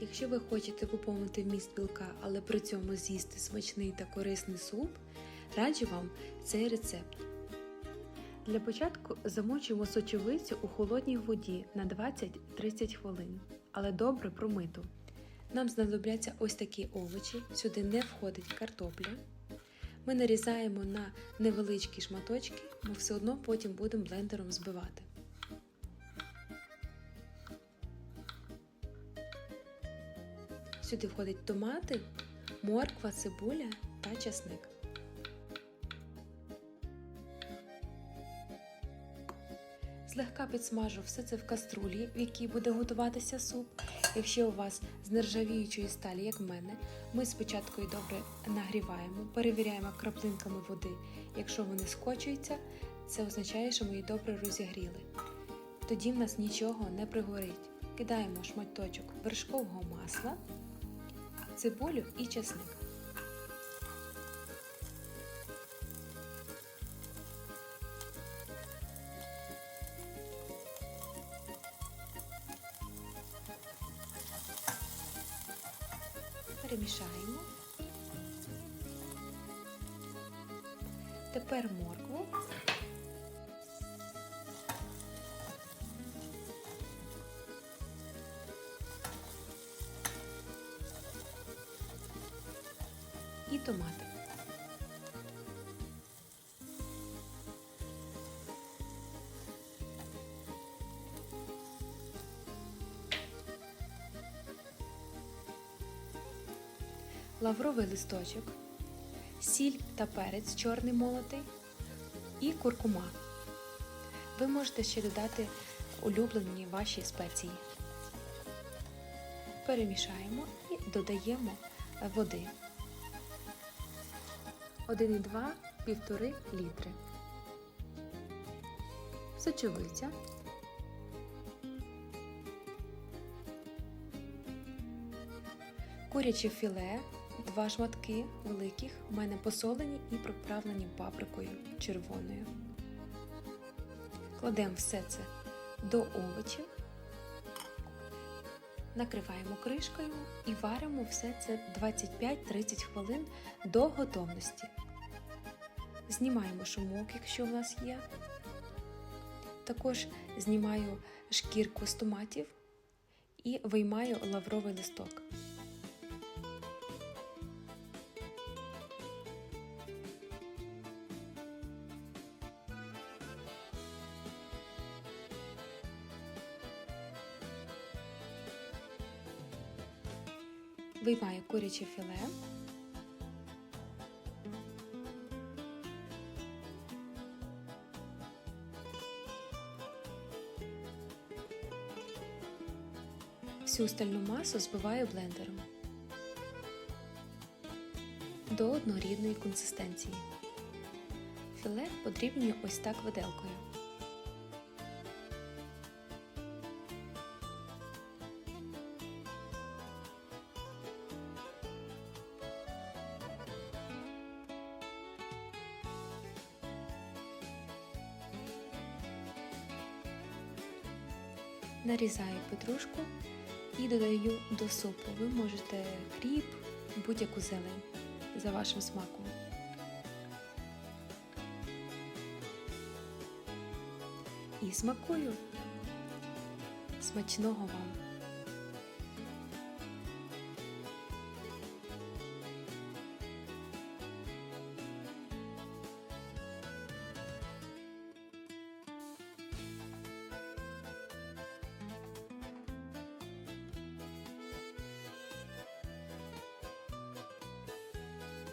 Якщо ви хочете поповнити вміст білка, але при цьому з'їсти смачний та корисний суп, раджу вам цей рецепт. Для початку замочуємо сочовицю у холодній воді на 20-30 хвилин, але добре промиту. Нам знадобляться ось такі овочі, сюди не входить картопля. Ми нарізаємо на невеличкі шматочки, ми все одно потім будемо блендером збивати. Сюди входять томати, морква, цибуля та часник. Злегка підсмажу все це в каструлі, в якій буде готуватися суп. Якщо у вас з нержавіючої сталі, як в мене, ми спочатку її добре нагріваємо, перевіряємо краплинками води. Якщо вони скочуються, це означає, що ми її добре розігріли. Тоді в нас нічого не пригорить. Кидаємо шматочок вершкового масла, цибулю і чесник. Перемішаємо. Тепер моркву. І томати. лавровий листочок, сіль та перець чорний молотий і куркума. Ви можете ще додати улюблені ваші спеції. Перемішаємо і додаємо води 1,2-1,5 літри. Сочовиця. Куряче філе, два шматки великих, у мене посолені і приправлені паприкою червоною. Кладемо все це до овочів, накриваємо кришкою і варимо все це 25-30 хвилин до готовності. Знімаємо шумок, якщо в нас є. Також знімаю шкірку з томатів і виймаю лавровий листок. Виймаю куряче філе. Всю остальну масу збиваю блендером до однорідної консистенції. Філе подрібнюю ось так виделкою. Нарізаю петрушку і додаю до супу. Ви можете кріп, будь-яку зелень за вашим смаком. І смакую. Смачного вам!